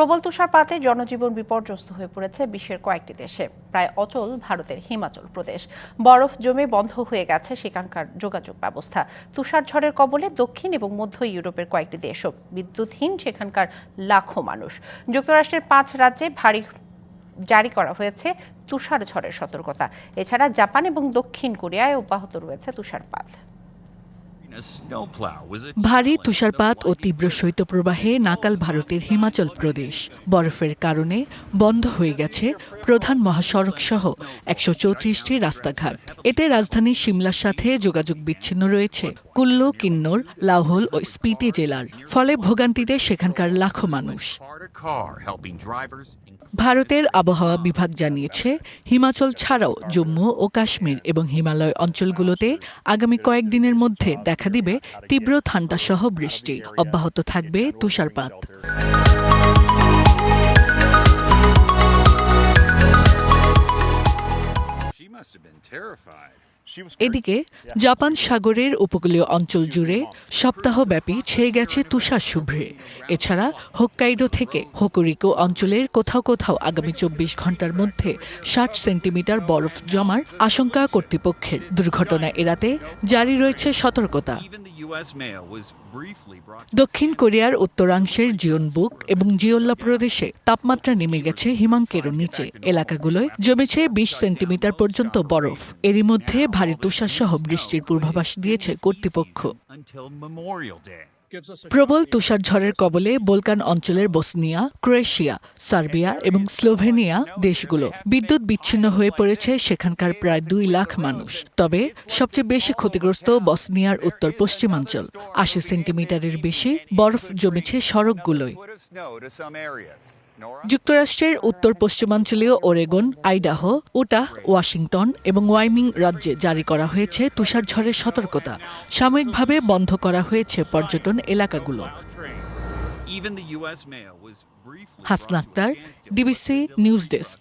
প্রবল তুষারপাতে জনজীবন বিপর্যস্ত হয়ে পড়েছে বিশ্বের কয়েকটি দেশে। প্রায় অচল ভারতের হিমাচল প্রদেশ। বরফ জমে বন্ধ হয়ে গেছে সেখানকার যোগাযোগ ব্যবস্থা। তুষার ঝড়ের কবলে দক্ষিণ এবং মধ্য ইউরোপের কয়েকটি দেশও বিদ্যুৎহীন সেখানকার লাখো মানুষ। যুক্তরাষ্ট্রের পাঁচ রাজ্যে ভারী জারি করা হয়েছে তুষার ঝড়ের সতর্কতা। এছাড়া জাপান এবং দক্ষিণ কোরিয়ায় অব্যাহত রয়েছে তুষারপাত। ভারী তুষারপাত ও তীব্র শৈত্যপ্রবাহে নাকাল ভারতের হিমাচল প্রদেশ। বরফের কারণে বন্ধ হয়ে গেছে প্রধান মহাসড়ক সহ একশো চৌত্রিশটি রাস্তাঘাট। এতে রাজধানী সিমলার সাথে যোগাযোগ বিচ্ছিন্ন রয়েছে। কুল্লু, কিন্নর লাহোল ও স্পিতি জেলার। ফলে ভোগান্তিতে সেখানকার লাখো মানুষ। ভারতের আবহাওয়া বিভাগ জানিয়েছে, হিমাচল ছাড়াও জম্মু ও কাশ্মীর এবং হিমালয় অঞ্চলগুলোতে আগামী কয়েকদিনের মধ্যে দেখা দিবে তীব্র ঠান্ডা সহ বৃষ্টি। অব্যাহত থাকবে তুষারপাত। এদিকে জাপান সাগরের উপকূলীয় অঞ্চল জুড়ে সপ্তাহব্যাপী ছেয়ে গেছে তুষার শুভ্রে এছাড়া হোক্কাইডো থেকে হোকোরিকো অঞ্চলের কোথাও কোথাও আগামী চব্বিশ ঘণ্টার মধ্যে ষাট সেন্টিমিটার বরফ জমার আশঙ্কা কর্তৃপক্ষের। দুর্ঘটনা এড়াতে জারি রয়েছে সতর্কতা। দক্ষিণ কোরিয়ার উত্তরাংশের জিওনবুক এবং জিওল্লা প্রদেশে তাপমাত্রা নেমে গেছে হিমাঙ্কের নিচে। এলাকাগুলোয় জমেছে বিশ সেন্টিমিটার পর্যন্ত বরফ। এরই মধ্যে ভারী তুষারসহ বৃষ্টির পূর্বাভাস দিয়েছে কর্তৃপক্ষ। প্রবল তুষারঝড়ের কবলে বোলকান অঞ্চলের বসনিয়া, ক্রোয়েশিয়া, সার্বিয়া এবং স্লোভেনিয়া দেশগুলো বিদ্যুৎ বিচ্ছিন্ন হয়ে পড়েছে সেখানকার প্রায় দুই লাখ মানুষ। তবে সবচেয়ে বেশি ক্ষতিগ্রস্ত বসনিয়ার উত্তর পশ্চিমাঞ্চল। আশি সেন্টিমিটারের বেশি বরফ জমেছে সড়কগুলোয়। যুক্তরাষ্ট্রের উত্তর পশ্চিমাঞ্চলীয় ওরেগন আইডাহো উটাহ ওয়াশিংটন এবং ওয়াইমিং রাজ্যে জারি করা হয়েছে তুষারঝড়ের সতর্কতা। সাময়িকভাবে বন্ধ করা হয়েছে পর্যটন এলাকাগুলো। Hasna Akter DBC news desk.